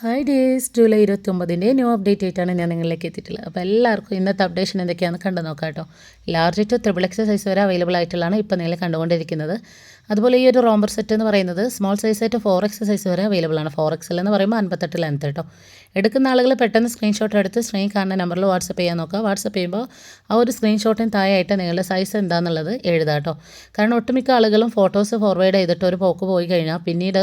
Hi days July ഇരുപത്തി ഒമ്പതിന്റെ new update ആയിട്ടാണ് ഞാൻ നിങ്ങളിലേക്ക് എത്തിയിട്ടുള്ളത്. അപ്പോൾ എല്ലാവർക്കും ഇന്നത്തെ അപ്ഡേഷൻ എന്തൊക്കെയാണെന്ന് കണ്ടു നോക്കാം കേട്ടോ. Large to triple X size വരെ അവൈലബിൾ ആയിട്ടുള്ളതാണ് ഇപ്പോൾ നിങ്ങൾ കണ്ടുകൊണ്ടിരിക്കുന്നത്. അതുപോലെ ഈ ഒരു റോംബർ സെറ്റ് എന്ന് പറയുന്നത് സ്മോൾ സൈസ് ആയിട്ട് ഫോർ എക്സ് സൈസ് വരെ അവൈലബിൾ ആണ്. ഫോർ എക്സ് എന്ന് പറയുമ്പോൾ അൻപത്തെട്ട് ലെങ്ത് കേട്ടോ എടുക്കുന്ന ആളുകൾ പെട്ടെന്ന് സ്ക്രീൻഷോട്ട് എടുത്ത് സ്ക്രീൻ കാണുന്ന നമ്പറിൽ വാട്സപ്പ് ചെയ്യാൻ നോക്കുക. വാട്സപ്പ് ചെയ്യുമ്പോൾ ആ ഒരു സ്ക്രീൻഷോട്ടിന് താഴെയായിട്ട് നിങ്ങളുടെ സൈസ് എന്താണെന്നുള്ളത് എഴുതാം കേട്ടോ കാരണം ഒട്ടുമിക്ക ആളുകളും ഫോട്ടോസ് ഫോർവേഡ് ചെയ്തിട്ട് ഒരു പോക്ക് പോയി കഴിഞ്ഞാൽ പിന്നീട്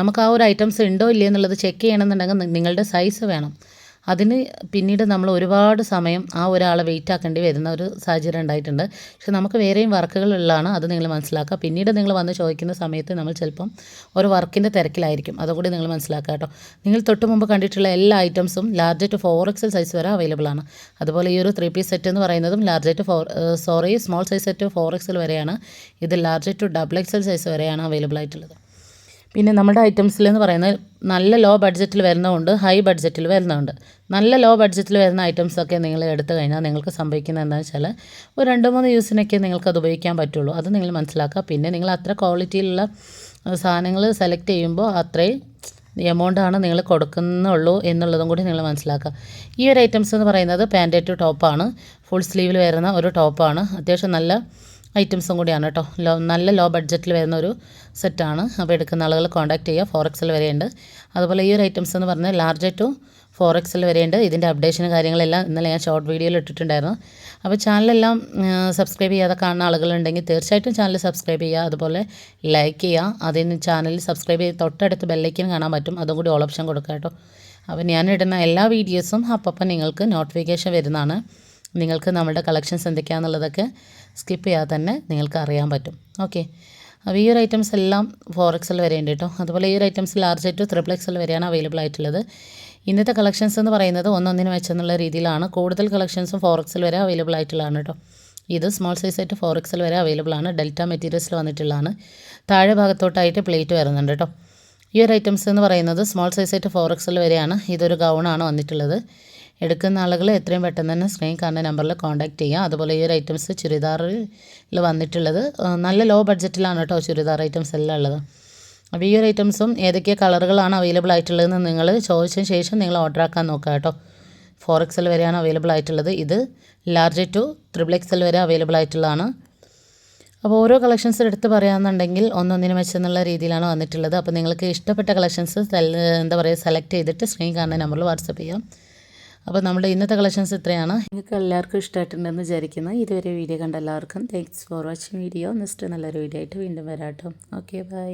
നമുക്ക് ആ ഒരു ഐറ്റംസ് ഉണ്ടോ ഇല്ലയോ എന്നുള്ളത് ചെക്ക് ചെയ്യണമെന്നുണ്ടെങ്കിൽ നിങ്ങളുടെ സൈസ് വേണം. അതിന് പിന്നീട് നമ്മൾ ഒരുപാട് സമയം ആ ഒരാളെ വെയിറ്റ് ആക്കേണ്ടി വരുന്ന ഒരു സാഹചര്യം ഉണ്ടായിട്ടുണ്ട്. പക്ഷെ നമുക്ക് വേറെയും വർക്കുകളുള്ളതാണ് അത് നിങ്ങൾ മനസ്സിലാക്കുക. പിന്നീട് നിങ്ങൾ വന്ന് ചോദിക്കുന്ന സമയത്ത് നമ്മൾ ചിലപ്പം ഒരു വർക്കിന്റെ തിരക്കിലായിരിക്കും. അതുകൂടി നിങ്ങൾ മനസ്സിലാക്കുക കേട്ടോ. നിങ്ങൾ തൊട്ട് മുമ്പ് കണ്ടിട്ടുള്ള എല്ലാ ഐറ്റംസും large to four XL size വരെ അവൈലബിൾ ആണ്. അതുപോലെ ഈ ഒരു ത്രീ പീസ് സെറ്റ് എന്ന് പറയുന്നതും large to four sorry small size set four XL വരെയാണ്. ഇത് large to double XL size വരെയാണ് അവൈലബിൾ ആയിട്ടുള്ളത്. പിന്നെ നമ്മുടെ ഐറ്റംസിൽ എന്ന് പറയുന്നത് നല്ല ലോ ബഡ്ജറ്റിൽ വരുന്നതുകൊണ്ട് ഹൈ ബഡ്ജറ്റിൽ വരുന്നതുണ്ട്. നല്ല ലോ ബഡ്ജറ്റിൽ വരുന്ന ഐറ്റംസൊക്കെ നിങ്ങൾ എടുത്തു കഴിഞ്ഞാൽ നിങ്ങൾക്ക് സംഭവിക്കുന്നത് എന്താണെന്ന് വെച്ചാൽ ഒരു രണ്ട് മൂന്ന് യൂസിനൊക്കെ നിങ്ങൾക്ക് അത് ഉപയോഗിക്കാൻ പറ്റുള്ളൂ. അത് നിങ്ങൾ മനസ്സിലാക്കുക. പിന്നെ നിങ്ങൾ അത്ര ക്വാളിറ്റിയിലുള്ള സാധനങ്ങൾ സെലക്ട് ചെയ്യുമ്പോൾ അത്രയും എമൗണ്ടാണ് നിങ്ങൾ കൊടുക്കുന്നുള്ളൂ എന്നുള്ളതും കൂടി നിങ്ങൾ മനസ്സിലാക്കുക. ഈ ഒരു ഐറ്റംസ് എന്ന് പറയുന്നത് പാന്റേറ്റ് ടോപ്പാണ്. ഫുൾ സ്ലീവിൽ വരുന്ന ഒരു ടോപ്പാണ്. അത്യാവശ്യം നല്ല ഐറ്റംസും കൂടിയാണ് കേട്ടോ. ലോ നല്ല ലോ ബഡ്ജറ്റിൽ വരുന്ന ഒരു സെറ്റാണ് അപ്പോൾ എടുക്കുന്ന ആളുകൾ കോൺടാക്ട് ചെയ്യുക ഫോർ എക്സിൽ വരെയുണ്ട്. അതുപോലെ ഈ ഒരു ഐറ്റംസ് എന്ന് പറഞ്ഞാൽ ലാർജ് ടു ഫോർ എക്സിൽ വരെയുണ്ട്. ഇതിന്റെ അപ്ഡേഷനും കാര്യങ്ങളെല്ലാം ഇന്നലെ ഞാൻ ഷോർട്ട് വീഡിയോയിൽ ഇട്ടിട്ടുണ്ടായിരുന്നു. അപ്പോൾ ചാനലെല്ലാം സബ്സ്ക്രൈബ് ചെയ്യാതെ കാണുന്ന ആളുകളുണ്ടെങ്കിൽ തീർച്ചയായിട്ടും ചാനൽ സബ്സ്ക്രൈബ് ചെയ്യുക അതുപോലെ ലൈക്ക് ചെയ്യുക അതിന് ചാനൽ സബ്സ്ക്രൈബ് ചെയ്ത് തൊട്ടടുത്ത് ബെല്ലൈക്കൻ കാണാൻ പറ്റും. അതും കൂടി ഓൾ ഓപ്ഷൻ കൊടുക്കുക കേട്ടോ. അപ്പോൾ ഞാനിടുന്ന എല്ലാ വീഡിയോസും അപ്പം നിങ്ങൾക്ക് നോട്ടിഫിക്കേഷൻ വരുന്നതാണ്. നിങ്ങൾക്ക് നമ്മുടെ കളക്ഷൻസ് എന്തൊക്കെയാണെന്നുള്ളതൊക്കെ സ്കിപ്പ് ചെയ്യാതെ തന്നെ നിങ്ങൾക്ക് അറിയാൻ പറ്റും. ഓക്കെ അപ്പോൾ ഈ ഒരു ഐറ്റംസ് എല്ലാം ഫോർ എക്സൽ വരെ ഉണ്ട് കേട്ടോ അതുപോലെ ഈ ഒരു items large to triple XL വരെയാണ് അവൈലബിൾ ആയിട്ടുള്ളത്. ഇന്നത്തെ കളക്ഷൻസ് എന്ന് പറയുന്നത് ഒന്നൊന്നിന് വെച്ചെന്നുള്ള രീതിയിലാണ്. കൂടുതൽ കളക്ഷൻസും ഫോർ എക്സൽ വരെ അവൈലബിൾ ആയിട്ടുള്ളതാണ് കേട്ടോ ഇത് സ്മോൾ സൈസ് ആയിട്ട് ഫോർ എക്സൽ വരെ അവൈലബിൾ ആണ്. ഡെൽറ്റ മെറ്റീരിയൽസിൽ വന്നിട്ടുള്ളതാണ്. താഴെ ഭാഗത്തോട്ടായിട്ട് പ്ലേറ്റ് വരുന്നുണ്ട് കേട്ടോ ഈ ഒരു ഐറ്റംസ് എന്ന് പറയുന്നത് സ്മോൾ സൈസ് ആയിട്ട് ഫോർ എക്സൽ വരെയാണ്. ഇതൊരു ഗൗണാണ് വന്നിട്ടുള്ളത്. എടുക്കുന്ന ആളുകൾ എത്രയും പെട്ടെന്ന് തന്നെ സ്ക്രീൻ കാണുന്ന നമ്പറിൽ കോൺടാക്റ്റ് ചെയ്യാം. അതുപോലെ ഈ ഒരു ഐറ്റംസ് ചുരിദാറിൽ വന്നിട്ടുള്ളത് നല്ല ലോ ബഡ്ജറ്റിലാണ് കേട്ടോ ചുരിദാർ ഐറ്റംസ് എല്ലാം ഉള്ളത്. അപ്പോൾ ഈ ഒരു ഐറ്റംസും ഏതൊക്കെ കളറുകളാണ് അവൈലബിൾ ആയിട്ടുള്ളതെന്ന് നിങ്ങൾ ചോദിച്ചതിന് ശേഷം നിങ്ങൾ ഓർഡർ ആക്കാൻ നോക്കുക കേട്ടോ ഫോർ എക്സൽ വരെയാണ് അവൈലബിൾ ആയിട്ടുള്ളത്. ഇത് ലാർജ് ടു ത്രിബിൾ എക്സൽ വരെ അവൈലബിൾ ആയിട്ടുള്ളതാണ്. അപ്പോൾ ഓരോ കളക്ഷൻസ് എടുത്ത് പറയാമെന്നുണ്ടെങ്കിൽ ഒന്നൊന്നിനു വെച്ചെന്നുള്ള രീതിയിലാണ് വന്നിട്ടുള്ളത്. അപ്പോൾ നിങ്ങൾക്ക് ഇഷ്ടപ്പെട്ട കളക്ഷൻസ് എന്താ പറയുക സെലക്ട് ചെയ്തിട്ട് സ്ക്രീൻ കാണുന്ന നമ്പറിൽ വാട്സപ്പ് ചെയ്യാം. അപ്പോൾ നമ്മുടെ ഇന്നത്തെ കളക്ഷൻസ് ഇത്രയാണ്. നിങ്ങൾക്ക് എല്ലാവർക്കും ഇഷ്ടമായിട്ടുണ്ടെന്ന് വിചാരിക്കുന്നു. ഇതുവരെ വീഡിയോ കണ്ട എല്ലാവർക്കും thanks for watching video next നല്ലൊരു വീഡിയോ ആയിട്ട് വീണ്ടും വരാം കേട്ടോ. Okay bye